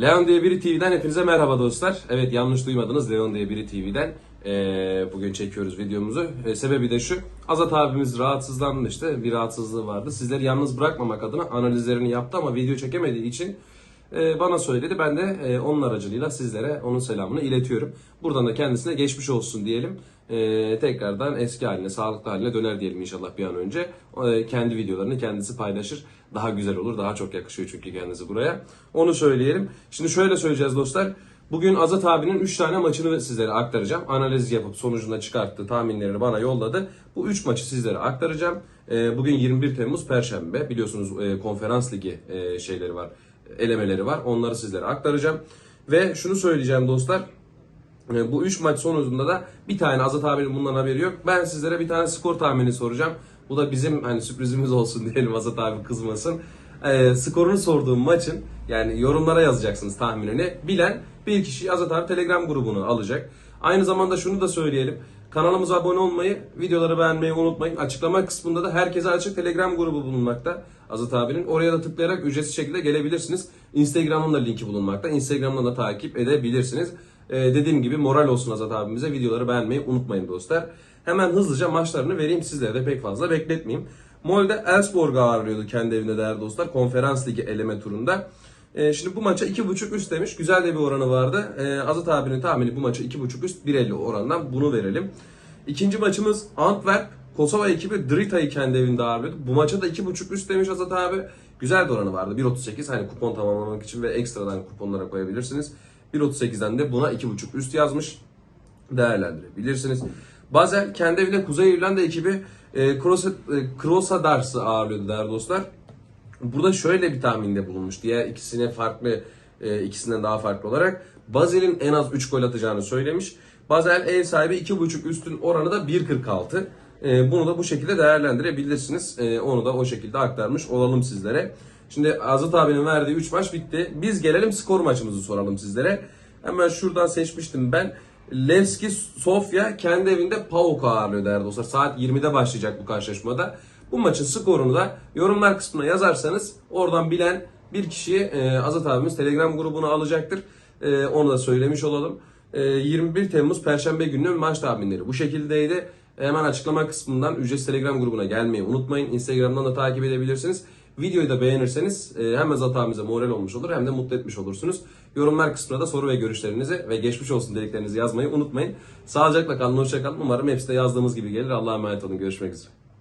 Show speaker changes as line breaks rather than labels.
Leon diye biri TV'den hepinize merhaba dostlar. Evet yanlış duymadınız Leon diye biri TV'den eee, bugün çekiyoruz videomuzu. E, sebebi de şu. Azat abimiz rahatsızlanmıştı. Bir rahatsızlığı vardı. Sizleri yalnız bırakmamak adına analizlerini yaptı ama video çekemediği için e, bana söyledi. Ben de e, onun aracılığıyla sizlere onun selamını iletiyorum. Buradan da kendisine geçmiş olsun diyelim. E, tekrardan eski haline, sağlıklı haline döner diyelim inşallah bir an önce. E, kendi videolarını kendisi paylaşır. Daha güzel olur, daha çok yakışıyor çünkü kendisi buraya. Onu söyleyelim. Şimdi şöyle söyleyeceğiz dostlar. Bugün Azat abinin 3 tane maçını sizlere aktaracağım. Analiz yapıp sonucunda çıkarttı, tahminlerini bana yolladı. Bu 3 maçı sizlere aktaracağım. E, bugün 21 Temmuz Perşembe. Biliyorsunuz e, konferans ligi şeyleri var, elemeleri var. Onları sizlere aktaracağım. Ve şunu söyleyeceğim dostlar. E, Bu 3 maç sonucunda da bir tane Azat abinin bundan haberi yok. Ben sizlere bir tane skor tahmini soracağım. Bu da bizim hani sürprizimiz olsun diyelim Azat abi kızmasın. E, skorunu sorduğum maçın yani yorumlara yazacaksınız tahminini. Bilen bir kişi Azat abi Telegram grubunu alacak. Aynı zamanda şunu da söyleyelim. Kanalımıza abone olmayı, videoları beğenmeyi unutmayın. Açıklama kısmında da herkese açık Telegram grubu bulunmakta. Azat abinin. Oraya da tıklayarak ücretsiz şekilde gelebilirsiniz. Instagram'ın da linki bulunmakta. Instagram'dan da takip edebilirsiniz. Ee, dediğim gibi moral olsun Azat abimize. Videoları beğenmeyi unutmayın dostlar. Hemen hızlıca maçlarını vereyim sizlere de pek fazla bekletmeyeyim. Molde Elfsborg'u ağırlıyordu kendi evinde değerli dostlar. Konferans ligi eleme turunda. Ee, şimdi bu maça 2.5 üst demiş. Güzel de bir oranı vardı. Ee, Azat abinin tahmini bu maça 2.5 üst 1.50 orandan bunu verelim. İkinci maçımız Antwerp. Kosova ekibi Drita'yı kendi evinde ağırlıyordu. Bu maça da 2.5 üst demiş Azat abi. Güzel bir oranı vardı. 1.38 hani kupon tamamlamak için ve ekstradan kuponlara koyabilirsiniz. 1.38'den de buna 2.5 üst yazmış. Değerlendirebilirsiniz. Basel kendi evinde Kuzey İrlanda ekibi e, Kroos- e, Krosadars'ı ağırlıyordu değerli dostlar. Burada şöyle bir tahminde bulunmuş. Diğer ikisine farklı, e, ikisinden daha farklı olarak Basel'in en az 3 gol atacağını söylemiş. Basel ev sahibi 2.5 üstün oranı da 1.46. E, bunu da bu şekilde değerlendirebilirsiniz. E, onu da o şekilde aktarmış olalım sizlere. Şimdi Azat abinin verdiği 3 maç bitti. Biz gelelim skor maçımızı soralım sizlere. Hemen şuradan seçmiştim ben. Levski Sofya kendi evinde PAOK ağırlıyor değerli dostlar. Saat 20'de başlayacak bu karşılaşmada. Bu maçın skorunu da yorumlar kısmına yazarsanız oradan bilen bir kişiyi e, Azat abimiz Telegram grubuna alacaktır. E, onu da söylemiş olalım. E, 21 Temmuz Perşembe gününün maç tahminleri bu şekildeydi. Hemen açıklama kısmından ücretsiz Telegram grubuna gelmeyi unutmayın. Instagram'dan da takip edebilirsiniz. Videoyu da beğenirseniz e, hem Azat abimize moral olmuş olur hem de mutlu etmiş olursunuz. Yorumlar kısmına da soru ve görüşlerinizi ve geçmiş olsun dediklerinizi yazmayı unutmayın. Sağlıcakla kalın, hoşça kalın. Umarım hepsi de yazdığımız gibi gelir. Allah'a emanet olun. Görüşmek üzere.